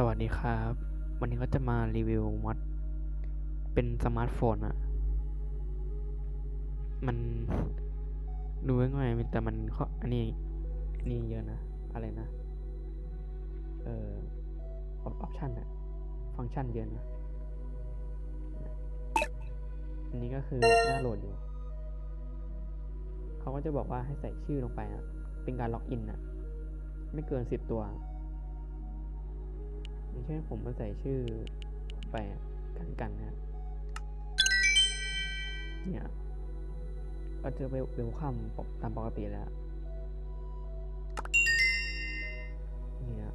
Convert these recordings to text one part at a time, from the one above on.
สวัสดีครับ วันนี้ก็จะมารีวิวมอดเป็นสมาร์ทโฟนอะมันดูง่ายๆแต่มันข้ออันนี้อันนี้เยอะนะ อะไรนะ เอ่อออปชันอะฟังก์ชันเยอะนะ อันนี้ก็คือหน้าโหลดอยู่ เขาก็จะบอกว่าให้ใส่ชื่อลงไปอะเป็นการล็อกอินอะไม่เกินสิบตัว อย่างเช่นผมมาใส่ชื่อไปอะกันกันนะครับเนี่ยก็จะไปเวลคัมตามปกติแล้วเนี่ย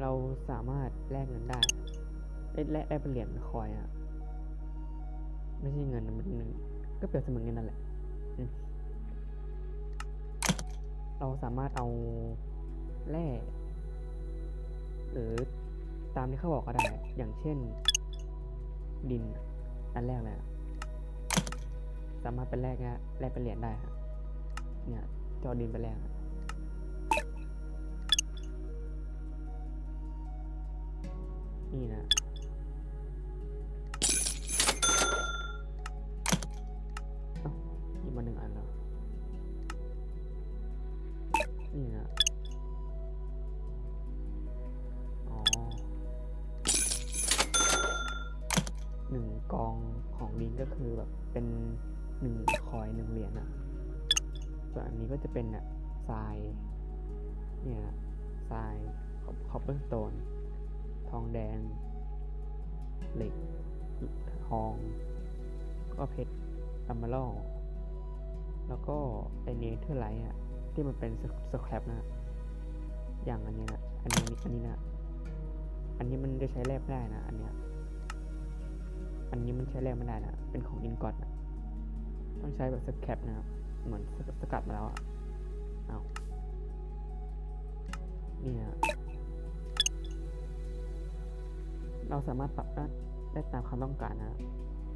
เราสามารถแลกเงินได้เอ้แลกแลกเป็นเหรียญคอยอะไม่ใช่เงินนะมันมันก็เปรียบเสมือนเงินนั่นแหละ เราสามารถเอาแร่หรือตามที่เขาบอกก็ได้ อย่างเช่น ดิน อันแรกเลยสามารถเป็นแรกนะแรกเป็นเหรียญได้เนี่ยจอดินเป็นแรกนี่นะ หนึ่งกองของลิงก็คือแบบเป็นหนึ่งคอยหนึ่งเหรียญอะส่วนอันนี้ก็จะเป็นอะทรายเนี่ยทรายคอปเปอร์สโตนทองแดง เหล็ก ทอง ก็เพชรอัมเมอรัลแล้วก็ไอเนเธอร์ไลท์อะที่มันเป็นสแครปนะ อย่างอันนี้นะอันนี้อันนี้นะ อันนี้มันจะใช้แลกไม่ได้นะ อันเนี้ย อันนี้มันใช้แลกไม่ได้นะ เป็นของอินกอตนะต้องใช้แบบสแครปนะครับ เหมือนสกัดมาแล้วอะเอานี่นะเราสามารถปรับได้ได้ตามความต้องการนะ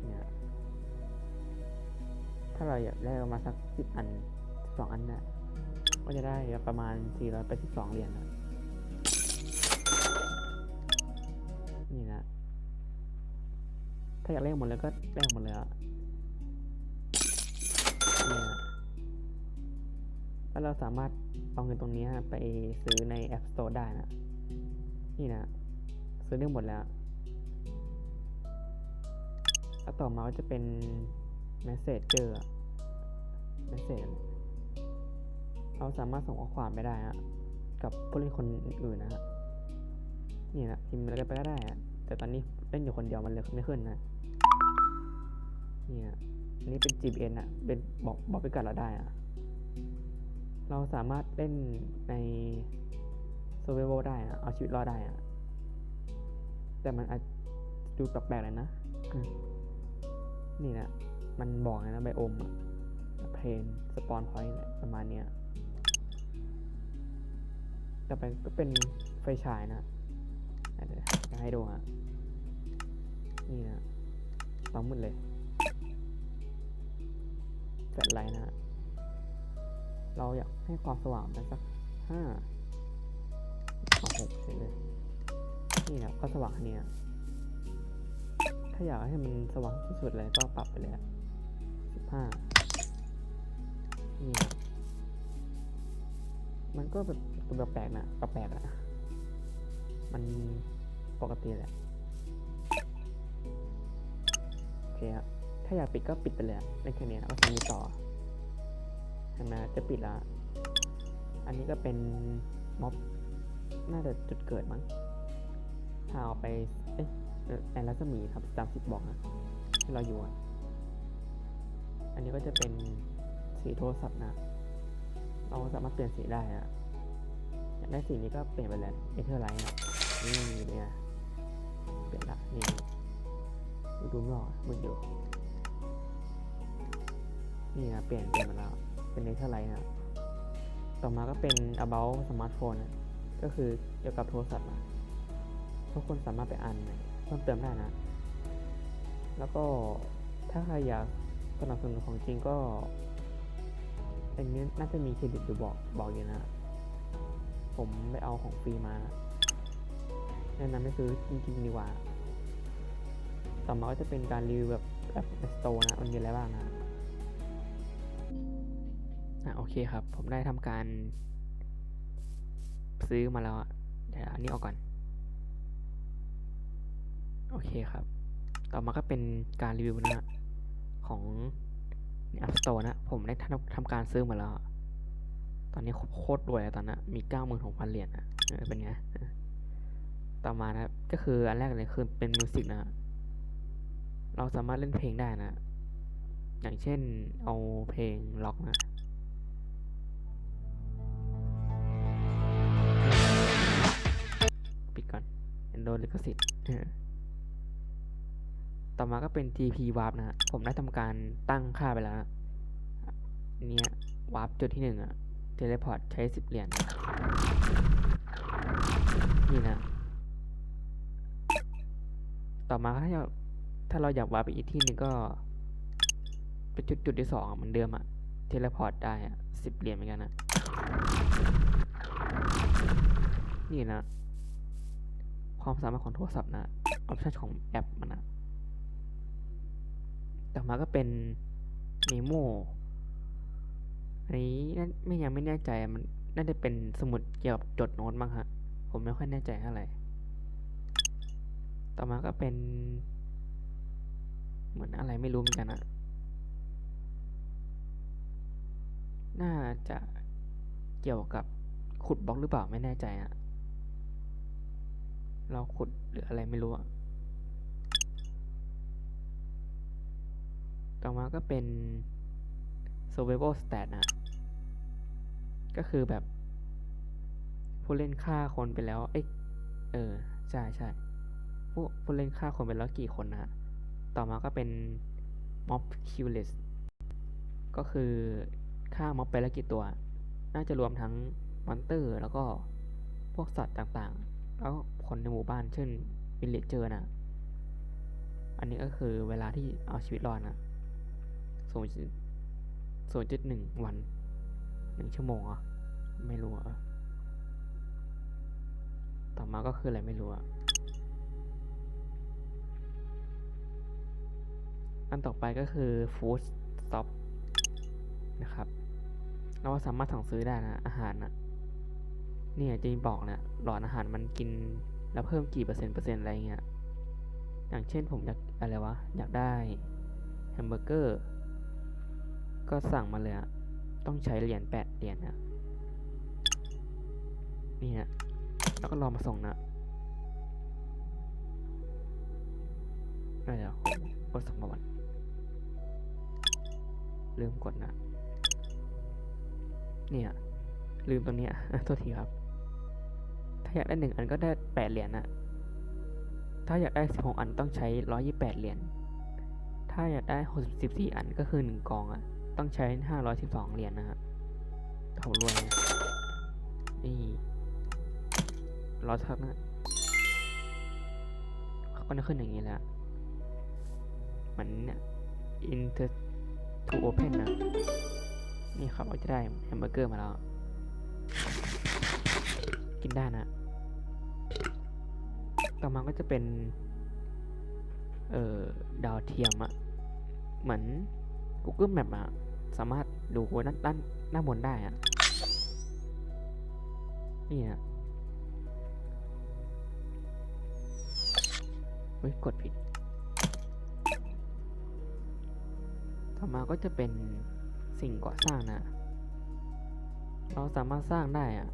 เนี่ยถ้าเราอยากได้ประมาณสักสิบอันสองอันเนี่ยก็จะได้ประมาณ 482 เหรียญนะนี่นะ ถ้าอยากเล่นหมดเลยก็เล่นหมดเลยอะนี่นะแล้วเราสามารถเอาเงินตรงนี้ไปซื้อใน App Store ได้นะ นี่นะ ซื้อได้หมดแล้ว แล้วต่อมาก็จะเป็น Messenger อะ Message เราสามารถส่งข้อความไปได้ฮะกับผู้เล่นคนอื่นนะฮะนี่นะพิมพ์อะไรไปก็ได้ฮะแต่ตอนนี้เล่นอยู่คนเดียวมันเลยไม่ขึ้นนะ นี่นะอันนี้เป็น GPN อะเป็นบอกบอกไปกันเราได้อะเราสามารถเล่นใน Survival ได้อะเอาชีวิตรอดได้อะแต่มันอาจดูแปลกๆเลยนะนี่นะ มันบอกเลยนะไบโอมอะเพนสปอนพอยต์ประมาณเนี้ยต่อไปก็เป็นไฟฉายนะเดี๋ยวจะให้ดูฮะนี่นะ ต้องมืดเลยแฟลชไลท์นะฮะเราอยากให้ความสว่างมันสักห้าเอาหกเฉยเลยนี่นะก็สว่างเนี้ยถ้าอยากให้มันสว่างที่สุดเลยก็ปรับไปเลยสิบห้านี่นะมันก็แบบตัวแปลกๆนะแปลกๆอะมันปกติแหละ ครับถ้าอยากปิดก็ปิดไปเลยในแค่นี้แล้วก็ทำนี้ต่อเห็นไหมจะปิดละอันนี้ก็เป็นม็อบน่าจะจุดเกิดมั้งถ้าเอาไปเอ๊ะในรัศมีครับตามสิบบอกนะที่เราอยู่อันนี้ก็จะเป็นสีโทรศัพท์นะ เราสามารถเปลี่ยนสีได้อะอยากได้สีนี้ก็เปลี่ยนไปเลยเอเทอร์ไลท์อะนี่เนี่ยเปลี่ยนละนี่ ดูดูไม่ออกมันอยู่นี่นะเปลี่ยนเปลี่ยนมาแล้ว เป็นเอเทอร์ไลท์นะต่อมาก็เป็น about smartphone นะก็คือเกี่ยวกับโทรศัพท์นะทุกคนสามารถไปอ่านเพิ่มเติมได้นะ แล้วก็ถ้าใครอยากสนับสนุนของจริงก็อันนี้น่าจะมีเครดิตอยู่บอกบอกอยู่นะ ผมไปเอาของฟรีมา แนะนำให้ซื้อจริงๆดีกว่า ต่อมาก็จะเป็นการรีวิวแบบแบบสโตร์นะ มันมีอะไรบ้างนะ อะโอเคครับ ผมได้ทำการ ซื้อมาแล้วอะเดี๋ยวอันนี้ออกก่อน โอเคครับ ต่อมาก็เป็นการรีวิวนะของ App Store นะ ผมได้ทำทำการซื้อมาแล้ว ตอนนี้โคตรรวยตอนนั้นมีเก้าหมื่นหกพันเหรียญนะเออเป็นไง ต่อมานะก็คืออันแรกเลยคือเป็นมิวสิกนะ เราสามารถเล่นเพลงได้นะ อย่างเช่นเอาเพลงล็อกนะปิดก่อนเห็นโดนลิขสิทธิ์ต่อมาก็เป็น TP Warp นะ ผมได้ทำการตั้งค่าไปแล้วนะเนี่ย Warp จุดที่หนึ่งอะ Teleport ใช้สิบเหรียญน,นี่นะ ต่อมาถ้าอยา ถ้าเราอยากวาร์ปไปอีกที่หนึ่งก็เป็นจุดจุดที่สองเหมือนเดิมอะเทเลพอร์ตได้อะสิบเหรียญเหมือนกันนะนี่นะ ความสามารถของโทรศัพท์นะออปชั่นของแอปมันนะต่อมาก็เป็นเมโมอันนี้น่าไม่ยังไม่แน่ใจมันน่าจะเป็นสมุดเกี่ยวกับจดโน้ตบ้างฮะ ผมไม่ค่อยแน่ใจเท่าไหร่ต่อมาก็เป็น เหมือนอะไรไม่รู้เหมือนกันอะน่าจะเกี่ยวกับขุดบล็อกหรือเปล่าไม่แน่ใจอะเราขุดหรืออะไรไม่รู้อะต่อมาก็เป็น survival stat นะ ก็คือแบบ ผู้เล่นฆ่าคนไปแล้ว เอ้ยเออ ใช่ใช่ผู้ผู้เล่นฆ่าคนไปแล้วกี่คนนะ ต่อมาก็เป็น mob kill list ก็คือฆ่าม็อบไปแล้วกี่ตัว น่าจะรวมทั้งมอนเตอร์ แล้วก็พวกสัตว์ต่างๆ แล้วคนในหมู่บ้านเช่นวิลเลจเจอร์นะอันนี้ก็คือเวลาที่เอาชีวิตรอดนะศูนย์ศูนย์จุดหนึ่งวันหนึ่งชั่วโมงอะไม่รู้อะต่อมาก็คืออะไรไม่รู้อะ อันต่อไปก็คือ food stop นะครับ เราสามารถสั่งซื้อได้นะอาหารนะเนี่ยจะมีบอกนะหลอดอาหารมันกินแล้วเพิ่มกี่เปอร์เซ็นต์เปอร์เซ็นต์อะไรเงี้ย อย่างเช่นผมอยากอะไรวะ อยากได้แฮมเบอร์เกอร์ ก็สั่งมาเลยอะต้องใช้เหรียญแปดเหรียญนะนี่ฮะแล้วก็รอมาส่งนะเดี๋ยวกดส่งมาวัน ลืมกดนะ เนี่ย ลืมตัวเนี้โทษทีครับ ถ้าอยากได้หนึ่งอันก็ได้แปดเหรียญนะถ้าอยากได้สิบหกอันต้องใช้ร้อยยี่แปดเหรียญ ถ้าอยากได้หกสิบสี่อันก็คือหนึ่งกองอะต้องใช้ห้าร้อยสิบสองเหรียญนะฮะผมรวย นี่รอสักนะเขาก็จะขึ้นอย่างนี้แหละเหมือนเนี่ย inter to open นะ นี่ครับเราจะได้แฮมเบอร์เกอร์มาแล้ว กินได้นะ ต่อมาก็จะเป็น เอ่อ ดาวเทียมอะเหมือน Google Map อะสามารถดูด้านด้านด้าบนได้อะนี่นะเฮ้ย กดผิด ต่อมาก็จะเป็นสิ่งก่อสร้างนะ เราสามารถสร้างได้อะ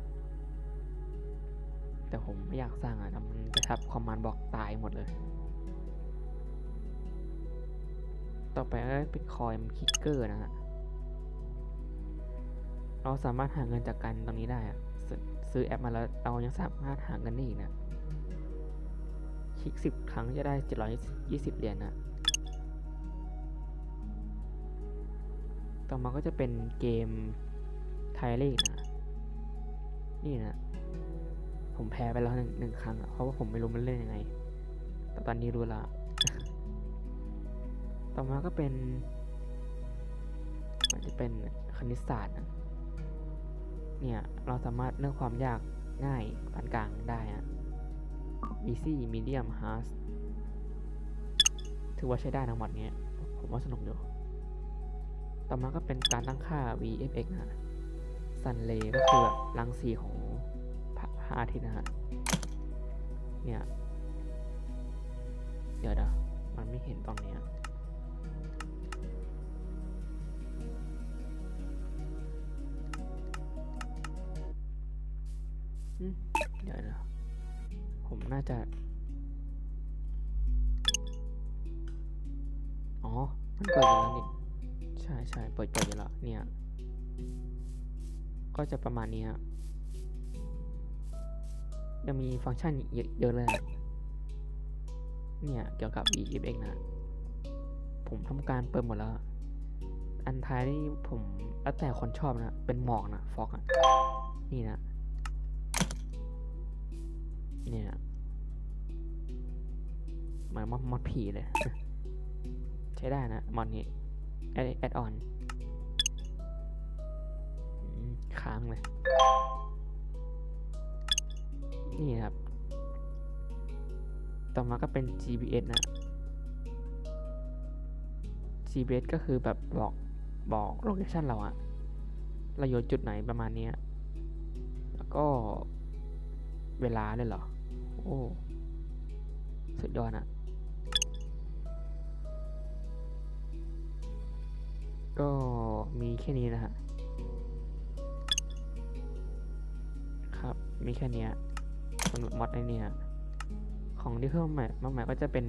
แต่ผมไม่อยากสร้างอะมันจะทับคอมมานด์บล็อกตายหมดเลย ต่อไปก็เป็นคอยคิกเกอร์นะฮะ เราสามารถหาเงินจากการตรงนี้ได้อะซื้อแอปมาแล้วเรายังสามารถหาเงินได้อีกนะ คลิกสิบครั้งจะได้เจ็ดร้อยยี่สิบเหรียญนะ ต่อมาก็จะเป็นเกมไทยลีกนะ นี่นะ ผมแพ้ไปแล้วหนึ่งหนึ่งครั้งเพราะว่าผมไม่รู้มันเล่นยังไง แต่ตอนนี้รู้ละ ต่อมาก็เป็น มันจะเป็นคณิตศาสตร์นะเนี่ย เราสามารถเลือกความยากง่ายปานกลางได้อะ easy medium hard ถือว่าใช้ได้นะมดเนี้ย ผมว่าสนุกอยู่ ต่อมาก็เป็นการตั้งค่า VFX นะฮะ Sun Ray ก็คือแบบรังสีของพระอาทิตย์นะฮะ เนี่ย เดี๋ยวนะมันไม่เห็นตรงเนี้ยเดี๋ยวนะ ผมน่าจะ อ๋อ มันเปิดอยู่แล้วนี่ ช่ใช่เปิดเปิดอยู่แล้วเนี่ย ก็จะประมาณนี้ฮะยังมีฟังก์ชันอีกเยอะเลย เนี่ย เกี่ยวกับ VFX นะ ผมทำการเปิดหมดแล้ว อันท้ายนี่ผมแล้วแต่คนชอบนะ เป็นหมอกนะฟอกอะนี่นะเนี่ยนะมือนมอดมอดผีเลย ใช้ได้นะมอนนี้ แอดแอดออนค้างเลย นี่ครับ ต่อมาก็เป็น GPS นะ GPS ก็คือแบบบอกบอกโลเคชันเราอะเราอยู่จุดไหนประมาณนี้ แล้วก็เวลาเลยเหรอ โอ้ สุดยอดอะ ก็มีแค่นี้นะฮะครับ มีแค่นี้สำหรับมอดในเนี่ยของที่เพิ่มใหม่มาใหม่ก็จะเป็น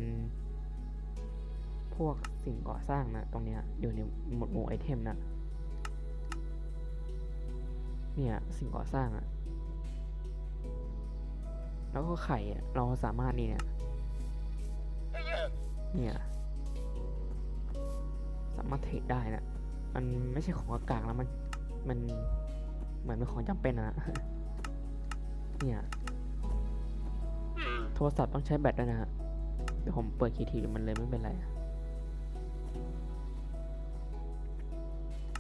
พวกสิ่งก่อสร้างนะ ตรงเนี้ยอยู่ในหมวดหมู่ไอเทมนะ เนี่ยสิ่งก่อสร้างอะแล้วก็ไข่เราสามารถนี่เนี่ย เนี่ย สามารถเทรดได้นะ มันไม่ใช่ของอากาศแล้วมันมันเหมือนเป็นของจำเป็นอะนะเนี่ย โทรศัพท์ต้องใช้แบตด้วยนะฮะเดี๋ยวผมเปิดคีย์ทีมันเลยไม่เป็นไร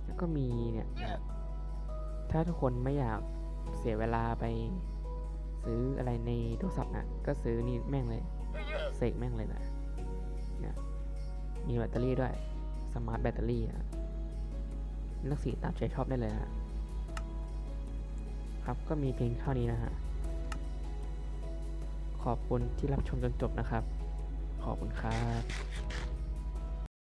แล้วก็มีเนี่ย ถ้าทุกคนไม่อยากเสียเวลาไปซื้ออะไรในโทรศัพท์นะก็ซื้อนี่แม่งเลยเสกแม่งเลยนะเนี่ยมีแบตเตอรี่ด้วย สมาร์ทแบตเตอรี่นะ เลือกสีตามใจชอบได้เลยฮะครับก็มีเพียงเท่านี้นะฮะ ขอบคุณที่รับชมจนจบนะครับ ขอบคุณครับ